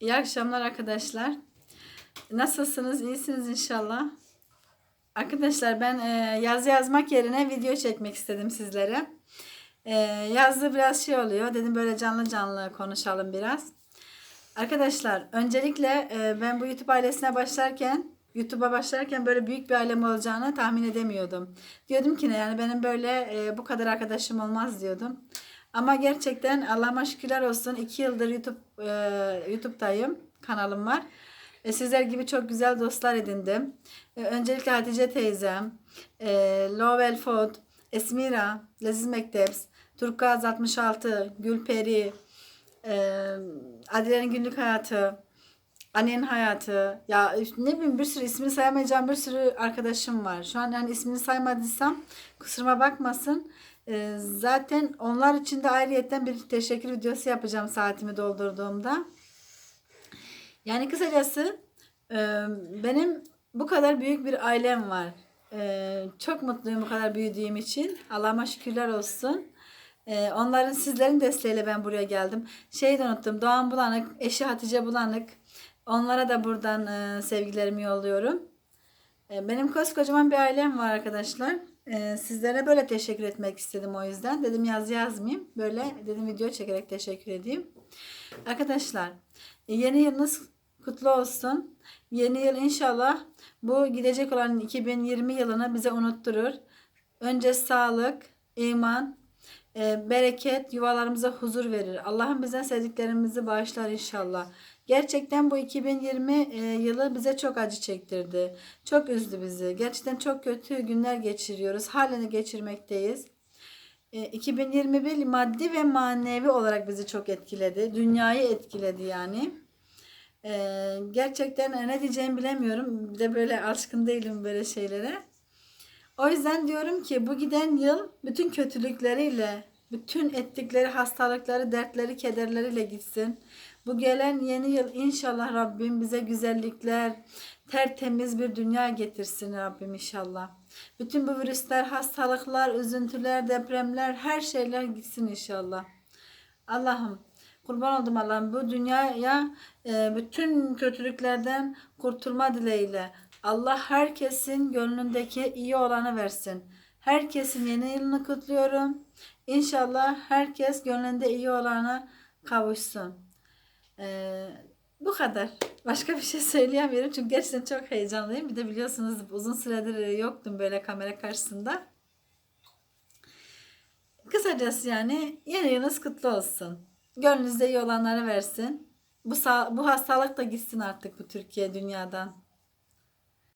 İyi akşamlar arkadaşlar. Nasılsınız? İyisiniz inşallah. Arkadaşlar ben e, yazı yazmak yerine video çekmek istedim sizlere. E, biraz şey oluyor. Dedim böyle canlı canlı konuşalım biraz. Arkadaşlar öncelikle e, ben bu YouTube ailesine başlarken YouTube'a başlarken böyle büyük bir ailem olacağını tahmin edemiyordum. Diyordum ki ne yani benim böyle e, bu kadar arkadaşım olmaz diyordum. Ama gerçekten Allah'ıma şükürler olsun 2 yıldır YouTube e, YouTube'dayım. Kanalım var. E, sizler gibi çok güzel dostlar edindim. E, öncelikle Hatice teyzem, e, Lovel Fod, Esmira, Leziz Mekteps, Turkaz 66, Gülperi, e, Adile'nin günlük hayatı, Annenin hayatı. Ya ne bileyim bir sürü ismini sayamayacağım bir sürü arkadaşım var. Şu an yani ismini saymadıysam kusuruma bakmasın. Ee, zaten onlar için de ayrıyetten bir teşekkür videosu yapacağım saatimi doldurduğumda. Yani kısacası e, benim bu kadar büyük bir ailem var. E, çok mutluyum bu kadar büyüdüğüm için. Allah'ıma şükürler olsun. E, onların sizlerin desteğiyle ben buraya geldim. Şeyi de unuttum. Doğan Bulanık, eşi Hatice Bulanık. Onlara da buradan e, sevgilerimi yolluyorum. E, benim koskocaman bir ailem var arkadaşlar. E, sizlere böyle teşekkür etmek istedim o yüzden. Dedim yaz yazmayayım. Böyle dedim video çekerek teşekkür edeyim. Arkadaşlar yeni yılınız kutlu olsun. Yeni yıl inşallah bu gidecek olan 2020 yılını bize unutturur. Önce sağlık, iman, e, bereket, yuvalarımıza huzur verir. Allah'ım bize sevdiklerimizi bağışlar inşallah. Gerçekten bu 2020 e, yılı bize çok acı çektirdi. Çok üzdü bizi. Gerçekten çok kötü günler geçiriyoruz. Halen geçirmekteyiz. E, 2021 maddi ve manevi olarak bizi çok etkiledi. Dünyayı etkiledi yani. E, gerçekten ne diyeceğimi bilemiyorum. Bir de böyle alışkın değilim böyle şeylere. O yüzden diyorum ki bu giden yıl bütün kötülükleriyle, bütün ettikleri hastalıkları, dertleri, kederleriyle gitsin. Bu gelen yeni yıl inşallah Rabbim bize güzellikler, tertemiz bir dünya getirsin Rabbim inşallah. Bütün bu virüsler, hastalıklar, üzüntüler, depremler, her şeyler gitsin inşallah. Allah'ım kurban oldum Allah'ım bu dünyaya e, bütün kötülüklerden kurtulma dileğiyle. Allah herkesin gönlündeki iyi olanı versin. Herkesin yeni yılını kutluyorum. İnşallah herkes gönlünde iyi olana kavuşsun. Ee, bu kadar. Başka bir şey söyleyemiyorum çünkü gerçekten çok heyecanlıyım. Bir de biliyorsunuz uzun süredir yoktum böyle kamera karşısında. Kısacası yani yeni yılınız kutlu olsun. Gönlünüzde iyi olanları versin. Bu, bu hastalık da gitsin artık bu Türkiye dünyadan.